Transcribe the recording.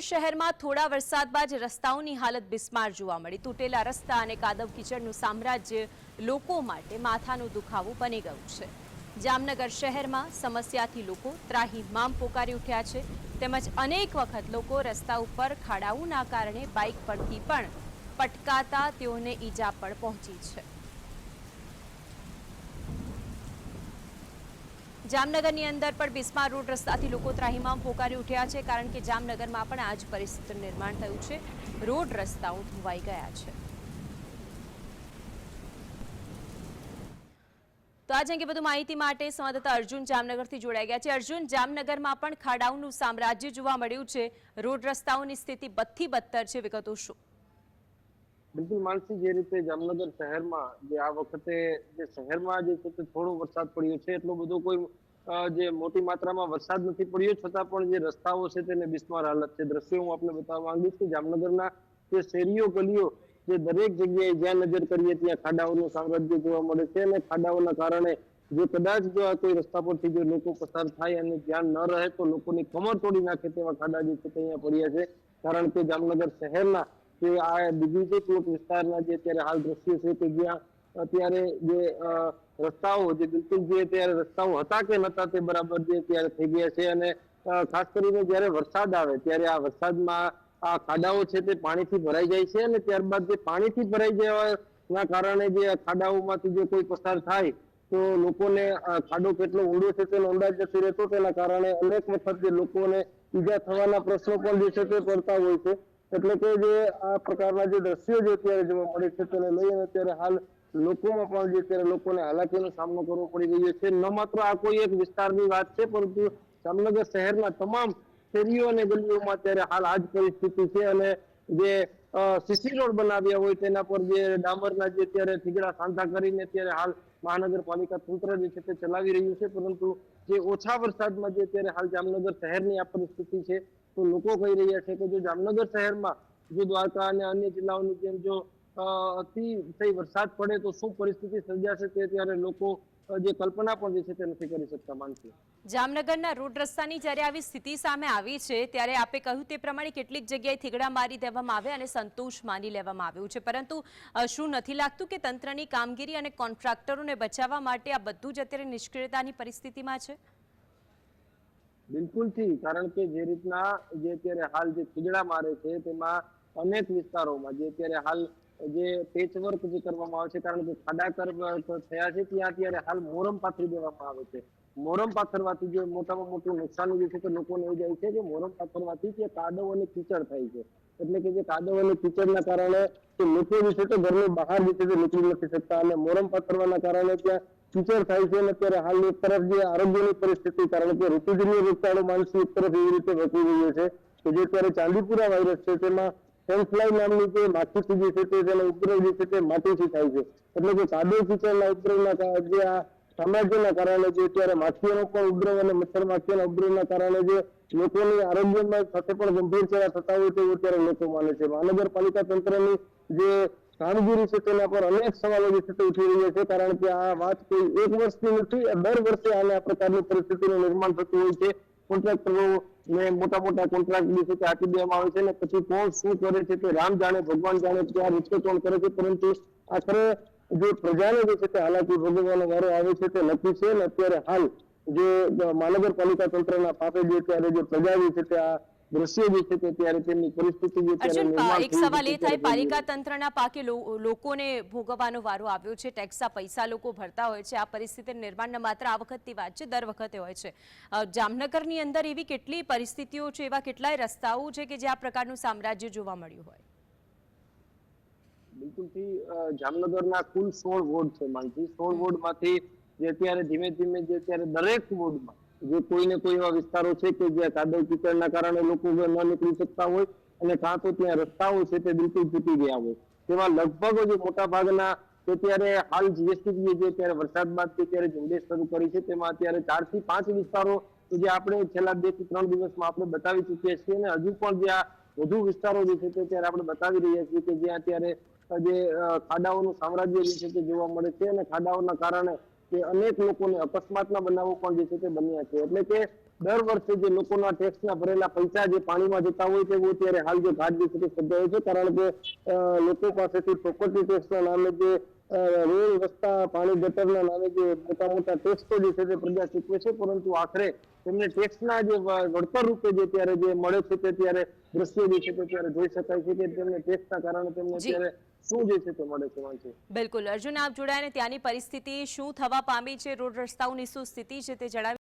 શહેરમાં થોડા વરસાદ બાદ રસ્તાઓની હાલત બિસ્માર જોવા મળી. તૂટેલા રસ્તા અને કાદવ કીચડનું સામ્રાજ્ય લોકો માટે માથાનો દુખાવો બની ગયું છે. જામનગર શહેરમાં સમસ્યાથી લોકો ત્રાહિમામ પોકારી ઉઠ્યા છે. તેમજ અનેક વખત લોકો રસ્તા ઉપર ખાડાઓના કારણે બાઇક પરથી પણ પટકાતા તેઓને ઈજા પણ પહોંચી છે. જામનગરની અંદર પણ બિસ્માર રોડ રસ્તાથી લોકો ત્રાહીમાં પોકારી ઉઠ્યા છે, કારણ કે જામનગરમાં પણ આ જ પરિસ્થિતિનું નિર્માણ થયું છે. રોડ રસ્તાઓ ધોવાઈ ગયા છે. તો આજે અંગે વધુ માહિતી માટે સંવાદદાતા અર્જુન જામનગરથી જોડાઈ ગયા છે. અર્જુન, જામનગરમાં પણ ખાડાઓનું સામ્રાજ્ય જોવા મળ્યું છે. રોડ રસ્તાઓની સ્થિતિ બદથી બદતર છે, વિગતો શું? બિલકુલ માનસી, જે રીતે જામનગર શહેરમાં જે આ વખતે જે શહેરમાં જે છે થોડો વરસાદ પડ્યો છે, એટલો બધો કોઈ જે મોટી માત્રામાં વરસાદ નથી પડ્યો, છતાં પણ જે રસ્તાઓ છે તેને બિસ્માર હાલત છે. દ્રશ્યો હું આપને બતાવવા માંગીશ કે જામનગરના જે શેરીઓ, ગલીઓ જે દરેક જગ્યાએ જ્યાં નજર કરીએ ત્યાં ખાડાઓનું સામ્રાજ્ય જોવા મળે છે અને ખાડાઓના કારણે જો કદાચ જો આ કોઈ રસ્તા પરથી જો લોકો પસાર થાય અને ધ્યાન ન રહે તો લોકોની કમર તોડી નાખે તેવા ખાડા જે છે અહીંયા પડ્યા છે. કારણ કે જામનગર શહેરના જે આ ડિગ્રી પ્લોટ વિસ્તારના જે અત્યારે હાલ દ્રશ્ય છે કે જ્યાં અત્યારે જે રસ્તાઓ જે બિલકુલ જે અત્યારે રસ્તાઓ હતા કે નતા તે બરાબર જે અત્યારે થઈ ગયા છે અને ખાસ કરીને જ્યારે વરસાદ આવે ત્યારે આ વરસાદમાં આ ખાડાઓ છે તે પાણીથી ભરાઈ જાય છે અને ત્યારબાદ જે પાણીથી ભરાઈ જવાના કારણે જે ખાડાઓમાંથી જો કોઈ પસાર થાય તો લોકોને ખાડો કેટલો ઊંડો છે તેનો અંદાજ નથી રહેતો. તેના કારણે અનેક વખત જે લોકોને ઈજા થવાના પ્રશ્નો પણ જે છે તે પડતા હોય છે. એટલે કે જે આ પ્રકારના જે દ્રશ્યો જે અત્યારે જોવા મળે છે તેને લઈને અત્યારે હાલ લોકોમાં પણ જે અત્યારે લોકોને હાલાકીનો સામનો કરવો પડી રહ્યો છે. ન માત્ર આ કોઈ એક વિસ્તારની વાત છે, પરંતુ જામનગર શહેરના તમામ શેરીઓ અને ગલીઓમાં અત્યારે હાલ આ જ પરિસ્થિતિ છે અને જે સીસી રોડ બનાવ્યા હોય તેના પર જે ડામરના જે અત્યારે થીગડા સાંધા કરીને અત્યારે હાલ મહાનગરપાલિકા તંત્ર જે છે તે ચલાવી રહ્યું છે, પરંતુ જે ઓછા વરસાદમાં જે અત્યારે હાલ જામનગર શહેરની આ પરિસ્થિતિ છે, તો લોકો કહી રહ્યા છે કે જો જામનગર શહેરમાં, જો દ્વારકા અને અન્ય જિલ્લાઓની જેમ જો અતિ થઈ વરસાદ પડે તો શું પરિસ્થિતિ સર્જાશે તે ત્યારે લોકો જે કલ્પના પણ જે છે તે નથી કરી શકતા માનસી. જામનગરના રોડ રસ્તાની જ્યારે આવી સ્થિતિ સામે આવી છે ત્યારે આપે કહ્યું તે પ્રમાણે કેટલીક જગ્યાએ થીગડા મારી દેવામાં આવે અને સંતોષ માની લેવામાં આવ્યું છે. પરંતુ શું નથી લાગતું કે તંત્રની કામગીરી અને કોન્ટ્રાક્ટરોને બચાવવા માટે આ બધું જ અત્યારે નિષ્ક્રિયતાની પરિસ્થિતિમાં છે? બિલકુલથી કારણ કે જે રીતના જે અત્યારે હાલ જે થીગડા મારે છે તેમાં અનેક વિસ્તારોમાં જે અત્યારે હાલ જે પેચવર્ક જે કરવામાં આવે છે, કારણ કે ખાડા કર થયા છે ત્યાં અત્યારે હાલ મોરમ પાથરી દેવામાં આવે છે. મોરમ પાથરવાથી જે મોટામાં મોટું નુકસાન જે છે તો લોકોને એવું જાય છે કે મોરમ પાથરવાથી જે કાદવ અને કીચડ થાય છે. એટલે કે જે કાદવ અને કીચડના કારણે તે લોકો જે છે તે ઘરની બહાર જે છે તે નીકળી નથી શકતા અને મોરમ પાથરવાના કારણે ત્યાં કીચડ થાય છે અને અત્યારે હાલ એક તરફ જે આરોગ્યની પરિસ્થિતિ, કારણ કે ઋતુજન્ય રોગચાળો માનસી એક તરફ એવી રીતે વધી રહ્યો છે કે જે અત્યારે ચાંદીપુરા વાયરસ છે તેમાં સેન્સફ્લાય નામની જે માખીથી જે છે તે તેનો ઉપદ્રવ જે છે તે માટીથી થાય છે. એટલે કે સાદો સિંચાઈના ઉપદ્રવના જે આ સામ્રાજ્યના કારણે જે અત્યારે માખીઓનો પણ ઉપદ્રવ અને મચ્છર માખીઓના ઉપદ્રવના કારણે જે લોકોની આરોગ્યમાં સાથે પણ ગંભીર સેવા થતા હોય તેવું અત્યારે લોકો માને છે. મહાનગરપાલિકા તંત્રની જે કામગીરી છે તેના પર અનેક સવાલો જે છે ઉઠી રહ્યા છે. કારણ કે આ વાત કોઈ એક વર્ષની નથી દર વર્ષે આને આ પ્રકારની પરિસ્થિતિનું નિર્માણ થતું હોય છે. કોન્ટ્રાક્ટરો ને મોટા મોટા કોન્ટ્રાક્ટ તે આપી દેવામાં આવે છે ને પછી કોણ શું કરે છે તે રામ જાણે, ભગવાન જાણે રીતે કોણ કરે છે, પરંતુ આખરે જે પ્રજાને જે છે તે હાલાકી ભોગવવાનો વારો આવે છે તે નક્કી છે અને અત્યારે હાલ જે મહાનગરપાલિકા તંત્રના પાસે જે અત્યારે જે પ્રજા જે છે તે આ દ્રશ્યો જે છે તે અત્યારે તેમની પરિસ્થિતિ જે અત્યારે એક સવાલ એ થાય પાલિકા તંત્રના પાકે લોકોને ભોગવવાનો વારો આવ્યો છે ટેક્સના પૈસા લોકો ભરતા હોય છે આ પરિસ્થિતિ નિર્માણ માત્ર આ વખતની વાત છે દર વખતે હોય છે. જામનગરની અંદર એવી કેટલી પરિસ્થિતિઓ છે એવા કેટલાય રસ્તાઓ છે કે જે આ પ્રકારનું સામ્રાજ્ય જોવા મળ્યું હોય? બિલકુલથી જામનગરના કુલ સોળ વોર્ડ છે માનસી. સોળ વોર્ડમાંથી જે અત્યારે ધીમે ધીમે જે અત્યારે દરેક વોર્ડમાં જે કોઈને કોઈ એવા વિસ્તારો છે કે જ્યાં કાદવ કીચડના કારણે લોકો ન નીકળી શકતા હોય અને કાં તો ત્યાં રસ્તાઓ છે તે બિલકુલ તૂટી ગયા હોય. તેવા લગભગ જે મોટા ભાગના તો ત્યારે હાલ જીએસટી જે અત્યારે વરસાદ બાદ જે અત્યારે ઝુંબેશ શરૂ કરી છે તેમાં અત્યારે ચારથી પાંચ વિસ્તારો જે આપણે છેલ્લા બેથી ત્રણ દિવસમાં આપણે બતાવી ચૂક્યા છીએ અને હજુ પણ જે આ વધુ વિસ્તારો જે છે તે અત્યારે આપણે બતાવી રહ્યા છીએ કે જ્યાં અત્યારે જે ખાડાઓનું સામ્રાજ્ય જે છે તે જોવા મળે છે અને ખાડાઓના કારણે કે અનેક લોકોને અકસ્માતના બનાવો પણ જે છે તે બન્યા છે. એટલે કે દર વર્ષે જે લોકોના ટેક્સના ભરેલા પૈસા જે પાણીમાં જતા હોય તેવું અત્યારે હાલ જે ઘાટ દીકરી સર્જાયો છે, કારણ કે લોકો પાસેથી પ્રોપર્ટી ટેક્સના નામે જે રોડ રસ્તા પાણી ગટરના નામે જે મોટા મોટા ટેક્સ જે છે તે પ્રજા ચૂકવે છે પરંતુ આખરે તેમને ટેક્સના જે વળતર રૂપે જે ત્યારે જે મળે છે તે ત્યારે દ્રશ્ય જે છે તે ત્યારે જોઈ શકાય છે કે તેમને ટેક્સના કારણે તેમને જી. અત્યારે શું જે છે તે મળે છે બિલકુલ. અર્જુન આપ જોડાયા ને ત્યાંની પરિસ્થિતિ શું થવા પામી છે? રોડ રસ્તાઓની શું સ્થિતિ છે તે જણાવી